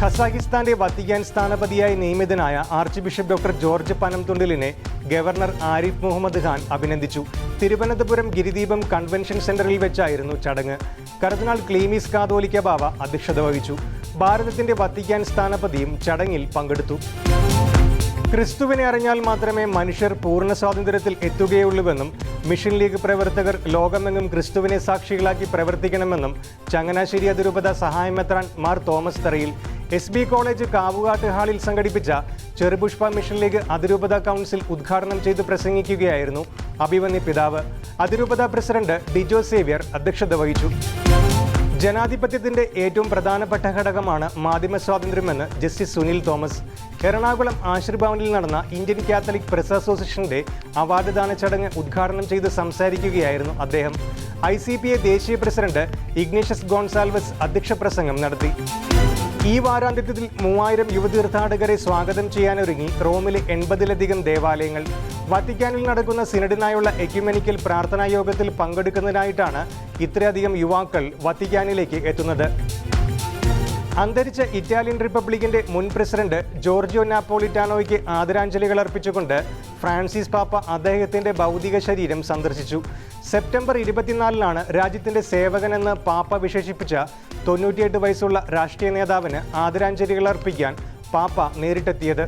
കസാഖിസ്ഥാന്റെ Vatican സ്ഥാനപതിയായി നിയമിതനായ archbishop doctor George പനംതുണ്ടിലിനെ ഗവർണർ ആരിഫ് മുഹമ്മദ് ഖാൻ അഭിനന്ദിച്ചു. തിരുവനന്തപുരം ഗിരിദീപം കൺവെൻഷൻ സെന്ററിൽ വെച്ചായിരുന്നു ചടങ്ങ്. കർദിനാൾ ക്ലീമിസ് കാതോലിക്ക ബാവ അധ്യക്ഷത വഹിച്ചു. ഭാരതത്തിന്റെ വത്തിക്കാൻ സ്ഥാനപതിയും ചടങ്ങിൽ പങ്കെടുത്തു. ക്രിസ്തുവിനെ അറിഞ്ഞാൽ മാത്രമേ മനുഷ്യർ പൂർണ സ്വാതന്ത്ര്യത്തിൽ എത്തുകയുള്ളൂവെന്നും മിഷൻ ലീഗ് പ്രവർത്തകർ ലോകമെങ്ങും ക്രിസ്തുവിനെ സാക്ഷികളാക്കി പ്രവർത്തിക്കണമെന്നും ചങ്ങനാശ്ശേരി അതിരൂപത സഹായമെത്രാൻ Mar Thomas Tharayil S B college Kavukattu ഹാളിൽ സംഘടിപ്പിച്ച ചെറുപുഷ്പ മിഷൻ ലീഗ് അതിരൂപത കൗൺസിൽ ഉദ്ഘാടനം ചെയ്ത് പ്രസംഗിക്കുകയായിരുന്നു അഭിമന്യ പിതാവ്. അതിരൂപത പ്രസിഡന്റ് ഡിജോ സേവ്യർ അധ്യക്ഷത വഹിച്ചു. ജനാധിപത്യത്തിന്റെ ഏറ്റവും പ്രധാനപ്പെട്ട ഘടകമാണ് മാധ്യമ സ്വാതന്ത്ര്യമെന്ന് ജസ്റ്റിസ് സുനിൽ തോമസ്. എറണാകുളം ആശീർഭവനിൽ നടന്ന ഇന്ത്യൻ കാത്തലിക് പ്രസ് അസോസിയേഷന്റെ അവാർഡ്ദാന ചടങ്ങ് ഉദ്ഘാടനം ചെയ്ത് സംസാരിക്കുകയായിരുന്നു അദ്ദേഹം. ഐ ദേശീയ പ്രസിഡന്റ് ഇഗ്നേഷ്യസ് ഗോൺസാൽവസ് അധ്യക്ഷ പ്രസംഗം നടത്തി. ഈ വാരാന്ത്യത്തിൽ മൂവായിരം യുവതീർത്ഥാടകരെ സ്വാഗതം ചെയ്യാനൊരുങ്ങി റോമിലെ എൺപതിലധികം ദേവാലയങ്ങൾ. വത്തിക്കാനിൽ നടക്കുന്ന സിനഡിനായുള്ള എക്യുമെനിക്കൽ പ്രാർത്ഥനാ യോഗത്തിൽ പങ്കെടുക്കുന്നതിനായിട്ടാണ് ഇത്രയധികം യുവാക്കൾ വത്തിക്കാനിലേക്ക് എത്തുന്നത്. അന്തരിച്ച ഇറ്റാലിയൻ റിപ്പബ്ലിക്കിന്റെ മുൻ പ്രസിഡന്റ് ജോർജിയോ നാപ്പോളിറ്റാനോയ്ക്ക് ആദരാഞ്ജലികൾ അർപ്പിച്ചുകൊണ്ട് ഫ്രാൻസിസ് പാപ്പ അദ്ദേഹത്തിന്റെ ഭൗതിക ശരീരം സന്ദർശിച്ചു. സെപ്റ്റംബർ ഇരുപത്തിനാലിനാണ് രാജ്യത്തിന്റെ സേവകനെന്ന് പാപ്പ വിശേഷിപ്പിച്ച തൊണ്ണൂറ്റിയെട്ട് വയസ്സുള്ള രാഷ്ട്രീയ നേതാവിന് ആദരാഞ്ജലികൾ അർപ്പിക്കാൻ പാപ്പ നേരിട്ടെത്തിയത്.